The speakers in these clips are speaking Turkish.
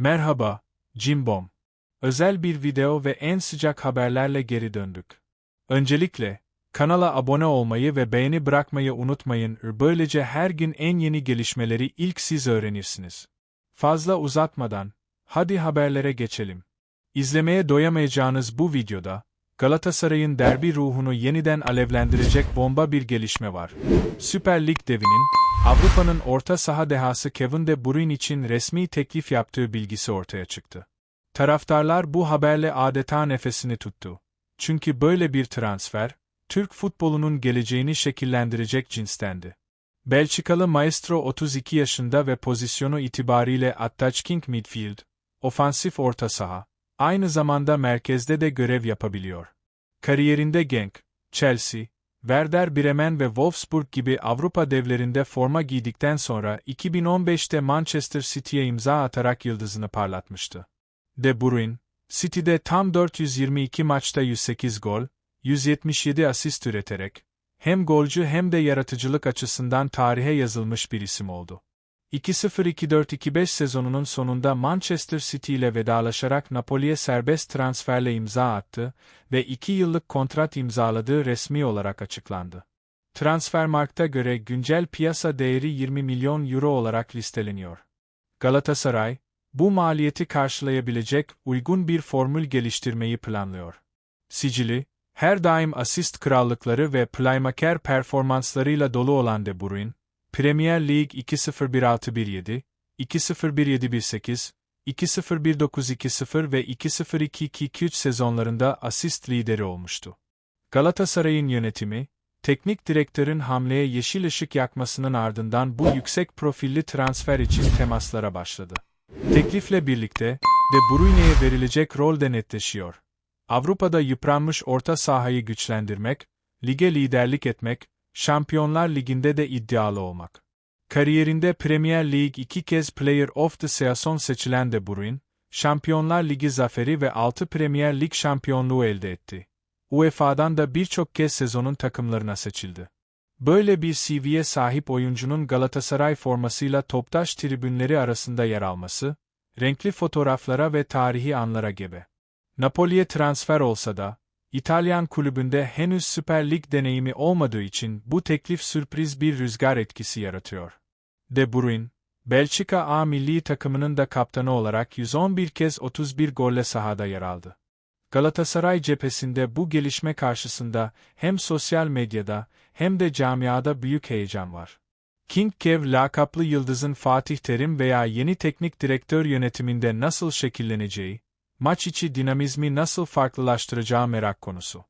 Merhaba, Cimbom. Özel bir video ve en sıcak haberlerle geri döndük. Öncelikle, kanala abone olmayı ve beğeni bırakmayı unutmayın. Böylece her gün en yeni gelişmeleri ilk siz öğrenirsiniz. Fazla uzatmadan, hadi haberlere geçelim. İzlemeye doyamayacağınız bu videoda, Galatasaray'ın derbi ruhunu yeniden alevlendirecek bomba bir gelişme var. Süper Lig devinin, Avrupa'nın orta saha dehası Kevin De Bruyne için resmi teklif yaptığı bilgisi ortaya çıktı. Taraftarlar bu haberle adeta nefesini tuttu. Çünkü böyle bir transfer, Türk futbolunun geleceğini şekillendirecek cinstendi. Belçikalı Maestro 32 yaşında ve pozisyonu itibariyle attacking midfield, ofansif orta saha, aynı zamanda merkezde de görev yapabiliyor. Kariyerinde Genk, Chelsea, Werder Bremen ve Wolfsburg gibi Avrupa devlerinde forma giydikten sonra 2015'te Manchester City'ye imza atarak yıldızını parlatmıştı. De Bruyne, City'de tam 422 maçta 108 gol, 177 asist üreterek, hem golcü hem de yaratıcılık açısından tarihe yazılmış bir isim oldu. 2-0-2-4-2-5 sezonunun sonunda Manchester City ile vedalaşarak Napoli'ye serbest transferle imza attı ve 2 yıllık kontrat imzaladığı resmi olarak açıklandı. Transfermarkt'a göre güncel piyasa değeri 20 milyon euro olarak listeleniyor. Galatasaray, bu maliyeti karşılayabilecek uygun bir formül geliştirmeyi planlıyor. Sicili, her daim asist krallıkları ve playmaker performanslarıyla dolu olan De Bruyne, Premier League 2-0-1-6-1-7, 2-0-1-7-1-8, 2-0-1-9-2-0 ve 2-0-2-2-2-3 sezonlarında asist lideri olmuştu. Galatasaray'ın yönetimi, teknik direktörün hamleye yeşil ışık yakmasının ardından bu yüksek profilli transfer için temaslara başladı. Teklifle birlikte, De Bruyne'ye verilecek rol de netleşiyor. Avrupa'da yıpranmış orta sahayı güçlendirmek, lige liderlik etmek, Şampiyonlar Ligi'nde de iddialı olmak. Kariyerinde Premier League iki kez Player of the Season seçilen De Bruyne, Şampiyonlar Ligi zaferi ve 6 Premier Lig şampiyonluğu elde etti. UEFA'dan da birçok kez sezonun takımlarına seçildi. Böyle bir CV'ye sahip oyuncunun Galatasaray formasıyla toptaş tribünleri arasında yer alması, renkli fotoğraflara ve tarihi anlara gebe. Napoli'ye transfer olsa da, İtalyan kulübünde henüz Süper Lig deneyimi olmadığı için bu teklif sürpriz bir rüzgar etkisi yaratıyor. De Bruyne, Belçika A milli takımının da kaptanı olarak 111 kez 31 golle sahada yer aldı. Galatasaray cephesinde bu gelişme karşısında hem sosyal medyada hem de camiada büyük heyecan var. King Kev lakaplı yıldızın Fatih Terim veya yeni teknik direktör yönetiminde nasıl şekilleneceği, maç içi dinamizmi nasıl farklılaştıracağı merak konusu.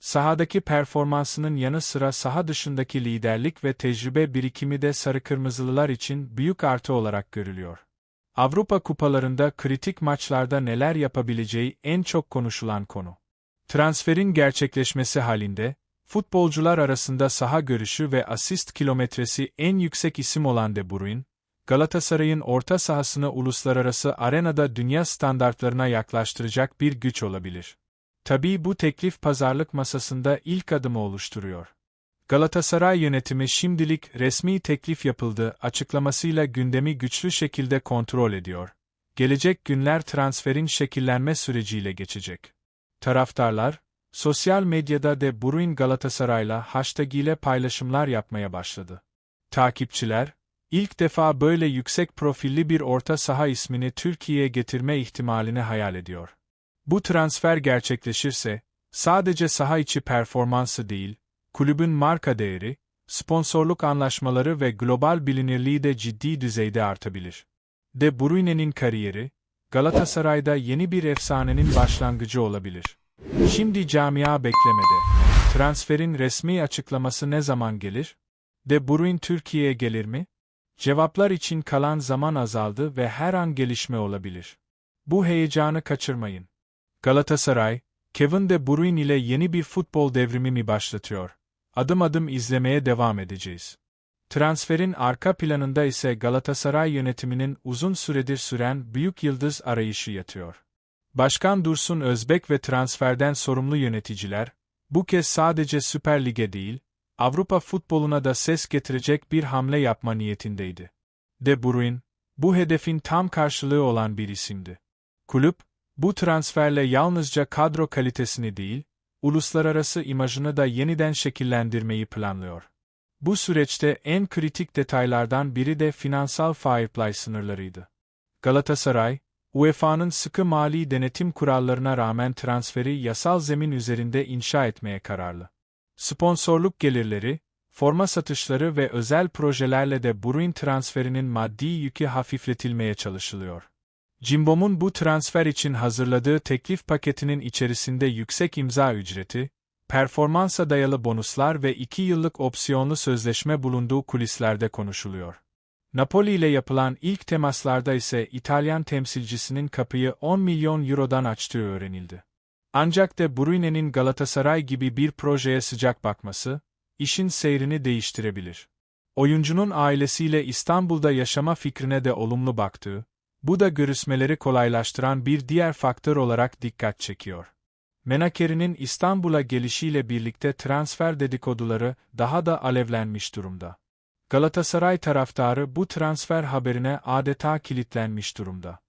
Sahadaki performansının yanı sıra saha dışındaki liderlik ve tecrübe birikimi de sarı kırmızılılar için büyük artı olarak görülüyor. Avrupa kupalarında kritik maçlarda neler yapabileceği en çok konuşulan konu. Transferin gerçekleşmesi halinde, futbolcular arasında saha görüşü ve asist kilometresi en yüksek isim olan De Bruyne, Galatasaray'ın orta sahasını uluslararası arenada dünya standartlarına yaklaştıracak bir güç olabilir. Tabii bu teklif pazarlık masasında ilk adımı oluşturuyor. Galatasaray yönetimi şimdilik resmi teklif yapıldı açıklamasıyla gündemi güçlü şekilde kontrol ediyor. Gelecek günler transferin şekillenme süreciyle geçecek. Taraftarlar, sosyal medyada de Bruyne Galatasaray'la hashtag ile paylaşımlar yapmaya başladı. Takipçiler, İlk defa böyle yüksek profilli bir orta saha ismini Türkiye'ye getirme ihtimalini hayal ediyor. Bu transfer gerçekleşirse, sadece saha içi performansı değil, kulübün marka değeri, sponsorluk anlaşmaları ve global bilinirliği de ciddi düzeyde artabilir. De Bruyne'nin kariyeri, Galatasaray'da yeni bir efsanenin başlangıcı olabilir. Şimdi camia beklemede. Transferin resmi açıklaması ne zaman gelir? De Bruyne Türkiye'ye gelir mi? Cevaplar için kalan zaman azaldı ve her an gelişme olabilir. Bu heyecanı kaçırmayın. Galatasaray, Kevin De Bruyne ile yeni bir futbol devrimi mi başlatıyor? Adım adım izlemeye devam edeceğiz. Transferin arka planında ise Galatasaray yönetiminin uzun süredir süren büyük yıldız arayışı yatıyor. Başkan Dursun Özbek ve transferden sorumlu yöneticiler, bu kez sadece Süper Lig'e değil, Avrupa futboluna da ses getirecek bir hamle yapma niyetindeydi. De Bruyne, bu hedefin tam karşılığı olan bir isimdi. Kulüp, bu transferle yalnızca kadro kalitesini değil, uluslararası imajını da yeniden şekillendirmeyi planlıyor. Bu süreçte en kritik detaylardan biri de finansal fair play sınırlarıydı. Galatasaray, UEFA'nın sıkı mali denetim kurallarına rağmen transferi yasal zemin üzerinde inşa etmeye kararlı. Sponsorluk gelirleri, forma satışları ve özel projelerle de Bruin transferinin maddi yükü hafifletilmeye çalışılıyor. Cimbom'un bu transfer için hazırladığı teklif paketinin içerisinde yüksek imza ücreti, performansa dayalı bonuslar ve 2 yıllık opsiyonlu sözleşme bulunduğu kulislerde konuşuluyor. Napoli ile yapılan ilk temaslarda ise İtalyan temsilcisinin kapıyı 10 milyon eurodan açtığı öğrenildi. Ancak de Brune'nin Galatasaray gibi bir projeye sıcak bakması, işin seyrini değiştirebilir. Oyuncunun ailesiyle İstanbul'da yaşama fikrine de olumlu baktığı, bu da görüşmeleri kolaylaştıran bir diğer faktör olarak dikkat çekiyor. Menakeri'nin İstanbul'a gelişiyle birlikte transfer dedikoduları daha da alevlenmiş durumda. Galatasaray taraftarı bu transfer haberine adeta kilitlenmiş durumda.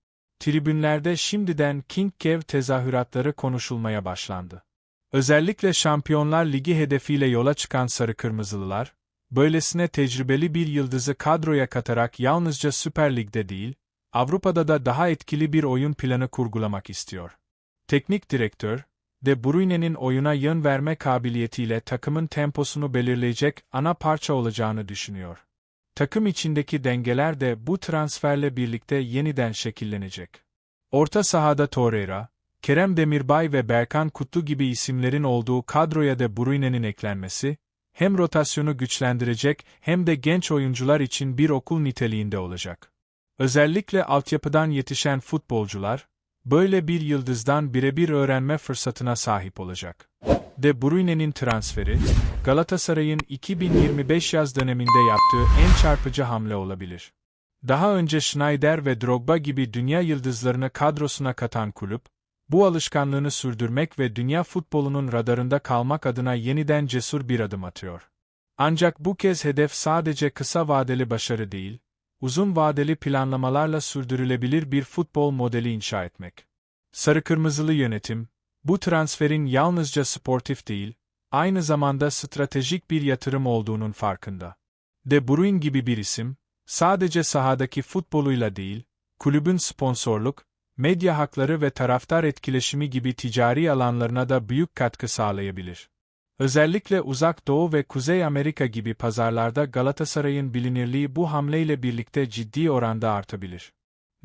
Tribünlerde şimdiden King Kev tezahüratları konuşulmaya başlandı. Özellikle Şampiyonlar Ligi hedefiyle yola çıkan Sarı Kırmızılılar, böylesine tecrübeli bir yıldızı kadroya katarak yalnızca Süper Lig'de değil, Avrupa'da da daha etkili bir oyun planı kurgulamak istiyor. Teknik direktör, De Bruyne'nin oyuna yön verme kabiliyetiyle takımın temposunu belirleyecek ana parça olacağını düşünüyor. Takım içindeki dengeler de bu transferle birlikte yeniden şekillenecek. Orta sahada Torreira, Kerem Demirbay ve Berkan Kutlu gibi isimlerin olduğu kadroya De Bruyne'nin eklenmesi, hem rotasyonu güçlendirecek hem de genç oyuncular için bir okul niteliğinde olacak. Özellikle altyapıdan yetişen futbolcular, böyle bir yıldızdan birebir öğrenme fırsatına sahip olacak. De Bruyne'nin transferi, Galatasaray'ın 2025 yaz döneminde yaptığı en çarpıcı hamle olabilir. Daha önce Schneider ve Drogba gibi dünya yıldızlarını kadrosuna katan kulüp, bu alışkanlığını sürdürmek ve dünya futbolunun radarında kalmak adına yeniden cesur bir adım atıyor. Ancak bu kez hedef sadece kısa vadeli başarı değil, uzun vadeli planlamalarla sürdürülebilir bir futbol modeli inşa etmek. Sarı Kırmızılı yönetim, bu transferin yalnızca sportif değil, aynı zamanda stratejik bir yatırım olduğunun farkında. De Bruyne gibi bir isim, sadece sahadaki futboluyla değil, kulübün sponsorluk, medya hakları ve taraftar etkileşimi gibi ticari alanlarına da büyük katkı sağlayabilir. Özellikle Uzak Doğu ve Kuzey Amerika gibi pazarlarda Galatasaray'ın bilinirliği bu hamleyle birlikte ciddi oranda artabilir.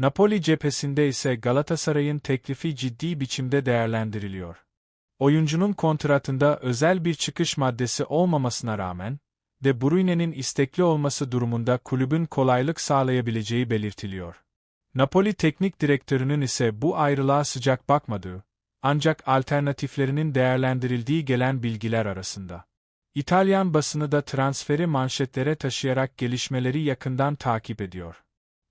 Napoli cephesinde ise Galatasaray'ın teklifi ciddi biçimde değerlendiriliyor. Oyuncunun kontratında özel bir çıkış maddesi olmamasına rağmen, De Bruyne'nin istekli olması durumunda kulübün kolaylık sağlayabileceği belirtiliyor. Napoli teknik direktörünün ise bu ayrılığa sıcak bakmadığı, ancak alternatiflerinin değerlendirildiği gelen bilgiler arasında. İtalyan basını da transferi manşetlere taşıyarak gelişmeleri yakından takip ediyor.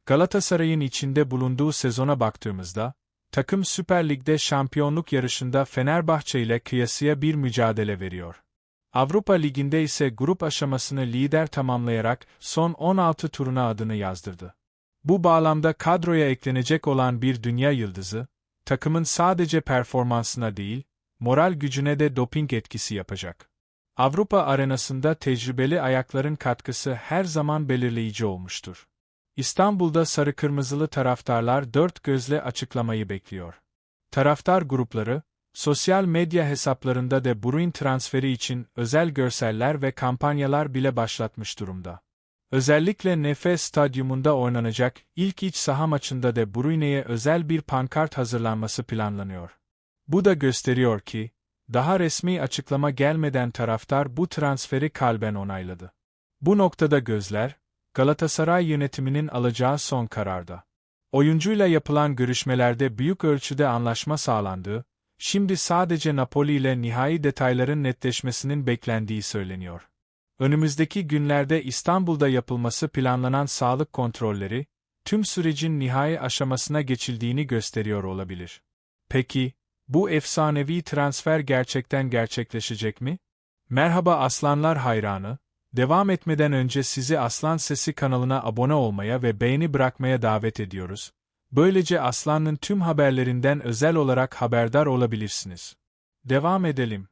Galatasaray'ın içinde bulunduğu sezona baktığımızda, takım Süper Lig'de şampiyonluk yarışında Fenerbahçe ile kıyasıya bir mücadele veriyor. Avrupa Ligi'nde ise grup aşamasını lider tamamlayarak son 16 turuna adını yazdırdı. Bu bağlamda kadroya eklenecek olan bir dünya yıldızı, takımın sadece performansına değil, moral gücüne de doping etkisi yapacak. Avrupa arenasında tecrübeli ayakların katkısı her zaman belirleyici olmuştur. İstanbul'da sarı kırmızılı taraftarlar dört gözle açıklamayı bekliyor. Taraftar grupları, sosyal medya hesaplarında da Bruin transferi için özel görseller ve kampanyalar bile başlatmış durumda. Özellikle Nefes Stadyumunda oynanacak ilk iç saha maçında da Bruyne'ye özel bir pankart hazırlanması planlanıyor. Bu da gösteriyor ki, daha resmi açıklama gelmeden taraftar bu transferi kalben onayladı. Bu noktada gözler, Galatasaray yönetiminin alacağı son kararda. Oyuncuyla yapılan görüşmelerde büyük ölçüde anlaşma sağlandığı, şimdi sadece Napoli ile nihai detayların netleşmesinin beklendiği söyleniyor. Önümüzdeki günlerde İstanbul'da yapılması planlanan sağlık kontrolleri, tüm sürecin nihai aşamasına geçildiğini gösteriyor olabilir. Peki, bu efsanevi transfer gerçekten gerçekleşecek mi? Merhaba aslanlar hayranı, Devam etmeden önce sizi Aslan Sesi kanalına abone olmaya ve beğeni bırakmaya davet ediyoruz. Böylece Aslan'ın tüm haberlerinden özel olarak haberdar olabilirsiniz. Devam edelim.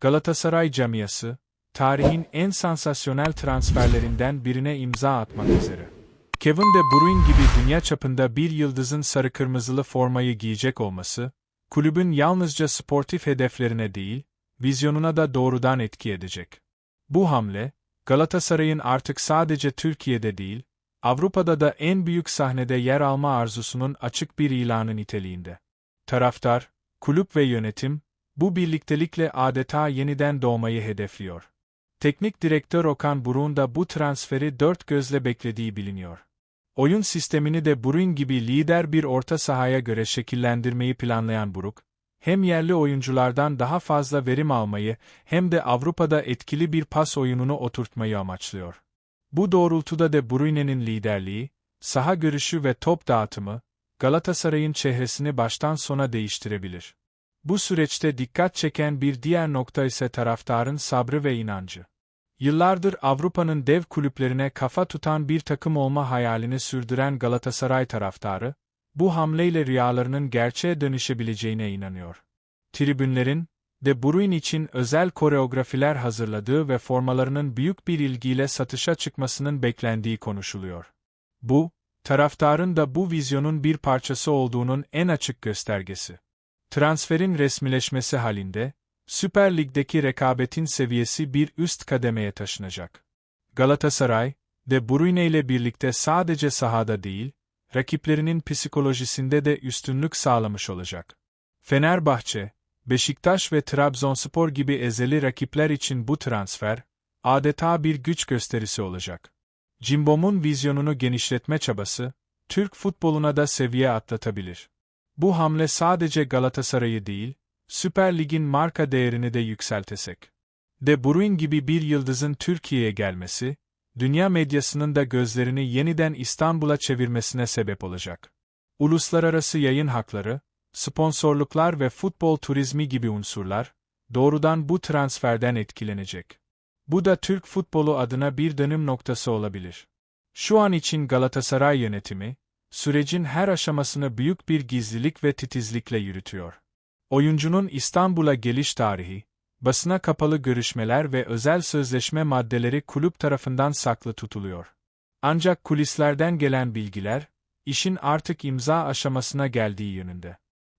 Galatasaray camiası, tarihin en sansasyonel transferlerinden birine imza atmak üzere. Kevin De Bruyne gibi dünya çapında bir yıldızın sarı kırmızılı formayı giyecek olması, kulübün yalnızca sportif hedeflerine değil, vizyonuna da doğrudan etki edecek. Bu hamle, Galatasaray'ın artık sadece Türkiye'de değil, Avrupa'da da en büyük sahnede yer alma arzusunun açık bir ilanı niteliğinde. Taraftar, kulüp ve yönetim, bu birliktelikle adeta yeniden doğmayı hedefliyor. Teknik direktör Okan Buruk'un da bu transferi dört gözle beklediği biliniyor. Oyun sistemini de Bruyne gibi lider bir orta sahaya göre şekillendirmeyi planlayan Buruk, hem yerli oyunculardan daha fazla verim almayı hem de Avrupa'da etkili bir pas oyununu oturtmayı amaçlıyor. Bu doğrultuda de Bruyne'nin liderliği, saha görüşü ve top dağıtımı, Galatasaray'ın çehresini baştan sona değiştirebilir. Bu süreçte dikkat çeken bir diğer nokta ise taraftarın sabrı ve inancı. Yıllardır Avrupa'nın dev kulüplerine kafa tutan bir takım olma hayalini sürdüren Galatasaray taraftarı, bu hamleyle rüyalarının gerçeğe dönüşebileceğine inanıyor. Tribünlerin, De Bruyne için özel koreografiler hazırladığı ve formalarının büyük bir ilgiyle satışa çıkmasının beklendiği konuşuluyor. Bu, taraftarın da bu vizyonun bir parçası olduğunun en açık göstergesi. Transferin resmileşmesi halinde, Süper Lig'deki rekabetin seviyesi bir üst kademeye taşınacak. Galatasaray, De Bruyne ile birlikte sadece sahada değil, rakiplerinin psikolojisinde de üstünlük sağlamış olacak. Fenerbahçe, Beşiktaş ve Trabzonspor gibi ezeli rakipler için bu transfer, adeta bir güç gösterisi olacak. Cimbom'un vizyonunu genişletme çabası, Türk futboluna da seviye atlatabilir. Bu hamle sadece Galatasaray'ı değil, Süper Lig'in marka değerini de yükseltesek. De Bruyne gibi bir yıldızın Türkiye'ye gelmesi, dünya medyasının da gözlerini yeniden İstanbul'a çevirmesine sebep olacak. Uluslararası yayın hakları, sponsorluklar ve futbol turizmi gibi unsurlar, doğrudan bu transferden etkilenecek. Bu da Türk futbolu adına bir dönüm noktası olabilir. Şu an için Galatasaray yönetimi, sürecin her aşamasını büyük bir gizlilik ve titizlikle yürütüyor. Oyuncunun İstanbul'a geliş tarihi, basına kapalı görüşmeler ve özel sözleşme maddeleri kulüp tarafından saklı tutuluyor. Ancak kulislerden gelen bilgiler, işin artık imza aşamasına geldiği yönünde.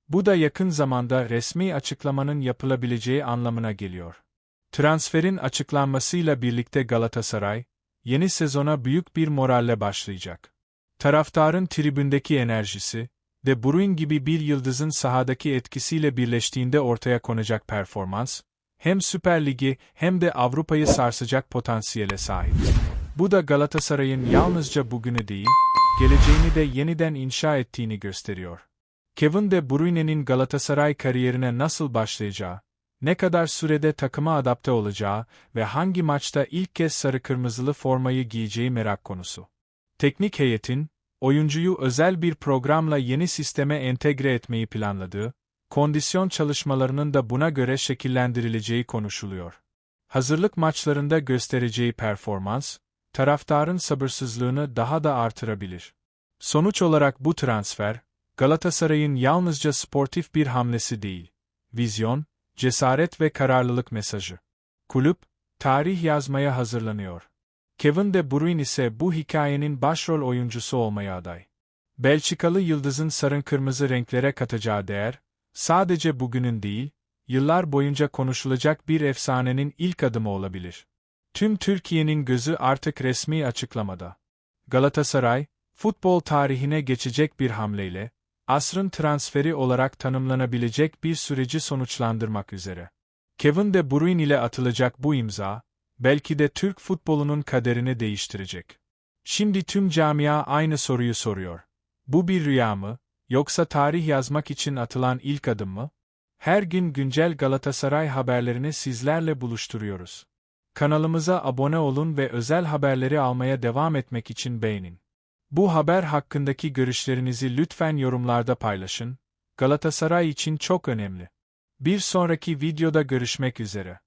Bu da yakın zamanda resmi açıklamanın yapılabileceği anlamına geliyor. Transferin açıklanmasıyla birlikte Galatasaray, yeni sezona büyük bir moralle başlayacak. Taraftarın tribündeki enerjisi, De Bruyne gibi bir yıldızın sahadaki etkisiyle birleştiğinde ortaya konacak performans, hem Süper Ligi hem de Avrupa'yı sarsacak potansiyele sahip. Bu da Galatasaray'ın yalnızca bugünü değil, geleceğini de yeniden inşa ettiğini gösteriyor. Kevin De Bruyne'nin Galatasaray kariyerine nasıl başlayacağı, ne kadar sürede takıma adapte olacağı ve hangi maçta ilk kez sarı kırmızılı formayı giyeceği merak konusu. Teknik heyetin, oyuncuyu özel bir programla yeni sisteme entegre etmeyi planladığı, kondisyon çalışmalarının da buna göre şekillendirileceği konuşuluyor. Hazırlık maçlarında göstereceği performans, taraftarın sabırsızlığını daha da artırabilir. Sonuç olarak bu transfer, Galatasaray'ın yalnızca sportif bir hamlesi değil, vizyon, cesaret ve kararlılık mesajı. Kulüp, tarih yazmaya hazırlanıyor. Kevin De Bruyne ise bu hikayenin başrol oyuncusu olmaya aday. Belçikalı yıldızın sarın kırmızı renklere katacağı değer, sadece bugünün değil, yıllar boyunca konuşulacak bir efsanenin ilk adımı olabilir. Tüm Türkiye'nin gözü artık resmi açıklamada. Galatasaray, futbol tarihine geçecek bir hamleyle, asrın transferi olarak tanımlanabilecek bir süreci sonuçlandırmak üzere. Kevin De Bruyne ile atılacak bu imza, belki de Türk futbolunun kaderini değiştirecek. Şimdi tüm camia aynı soruyu soruyor. Bu bir rüya mı, yoksa tarih yazmak için atılan ilk adım mı? Her gün güncel Galatasaray haberlerini sizlerle buluşturuyoruz. Kanalımıza abone olun ve özel haberleri almaya devam etmek için beğenin. Bu haber hakkındaki görüşlerinizi lütfen yorumlarda paylaşın. Galatasaray için çok önemli. Bir sonraki videoda görüşmek üzere.